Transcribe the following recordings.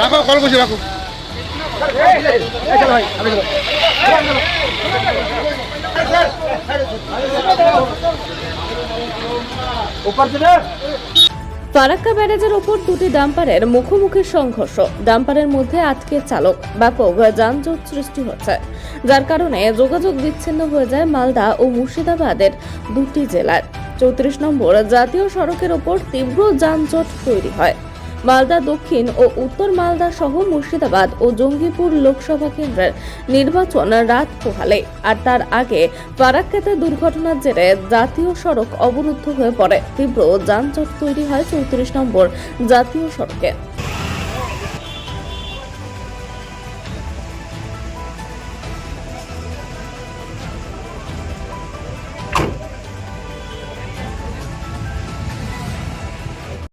রাখো কল বসে রাখো। ফারাক্কা ব্যারেজের ওপর দুটি ডাম্পারের মুখোমুখি সংঘর্ষ। ডাম্পারের মধ্যে আটকে চালক ব্যাপক যানজট সৃষ্টি হচ্ছে। যার কারণে যোগাযোগ বিচ্ছিন্ন হয়ে যায় মালদা ও মুর্শিদাবাদের দুটি জেলার চৌত্রিশ নম্বর জাতীয় সড়কের ওপর তীব্র যানজট তৈরি হয়। মালদা দক্ষিণ ও উত্তর মালদা সহ মুর্শিদাবাদ ও জঙ্গিপুর লোকসভা কেন্দ্রের নির্বাচন রাত পোহালে। আর তার আগে ফারাক্কাতে দুর্ঘটনার জেরে জাতীয় সড়ক অবরুদ্ধ হয়ে পড়ে। তীব্র যানজট তৈরি হয় চৌত্রিশ নম্বর জাতীয় সড়কে।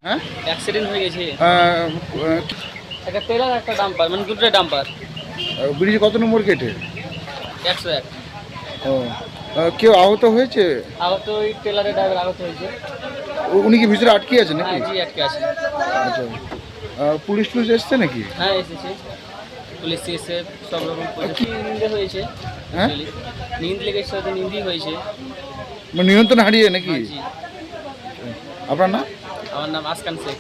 হ্যাঁ? অ্যাক্সিডেন্ট হয়ে গেছে। একটা ট্রেলার একটা ডাম্পার মানে দুটো ডাম্পার ব্রিজ কত নম্বর গেটে একশো এক। ও কেউ আহত হয়েছে? আবার তো ওই ট্রেলারের ড্রাইভার আহত হয়েছে। উনি কি ভিতরে আটকে আছে নাকি? হ্যাঁ জি আটকে আছে। আচ্ছা। পুলিশ টুলিশ এসছে নাকি? হ্যাঁ এসেছে। পুলিশ এসে সব রকম। নিন্দে হয়েছে হ্যাঁ? নিন্দ লেগেছে হয়তো নিন্দি হয়েছে। মানে নিয়ন্ত্রণ হারিয়ে নাকি? হ্যাঁ, আপনার নাম? আমার নাম আসকান শেখ।